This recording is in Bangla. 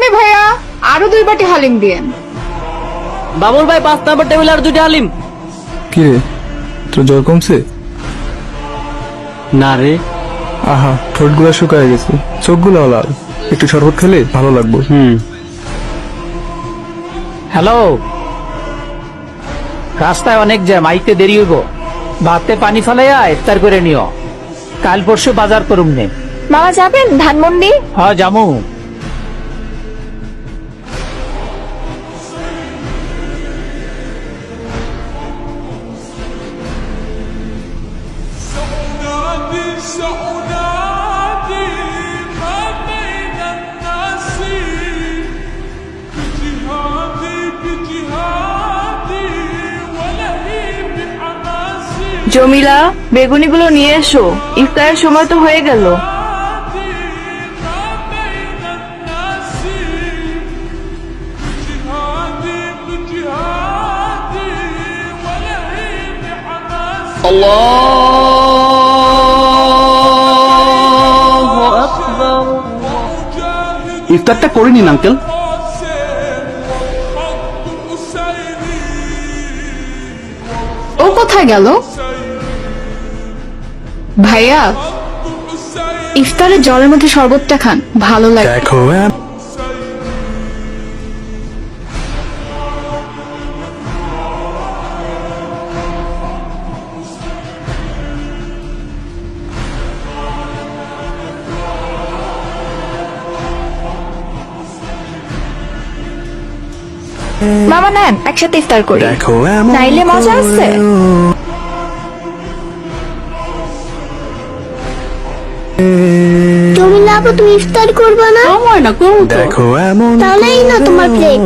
মি ভাইয়া? আরও দুই বাটি হালিম দিয়েন। বাবুল ভাই পাঁচ নাম্বার টেবিল আর দুইটা হালিম। কি রে? তোর জ্বর কমছে? না রে। আহা ঠোঁটগুলো শুকায় গেছে। চোখগুলো লাল। একটু শরবত খেলে ভালো লাগবে। হুম। হ্যালো। রাস্তায় অনেক জ্যাম আইতে দেরি হইব। ভাতে পানি ফেলাইয়া ইফতার করে নিও। কাল পরশু বাজার করুম নে। মামা যাবেন? ধানমন্ডি? হ জামু জমিলা বেগুনিগুলো নিয়ে এসো। ইফতারের সময় তো হয়ে গেল। ما ইফতারটা করে নিন আঙ্কেল ও কোথায় গেল? ভাইয়া ইফতারে জলের মধ্যে শরবতটা খান ভালো লাগে। মামা নেন একসাথে ইফতার করি। নাইলে মজা আছে? আপু তুমি ইফতার করবা না? আমার না করব তাহলেই না তোমার প্লেট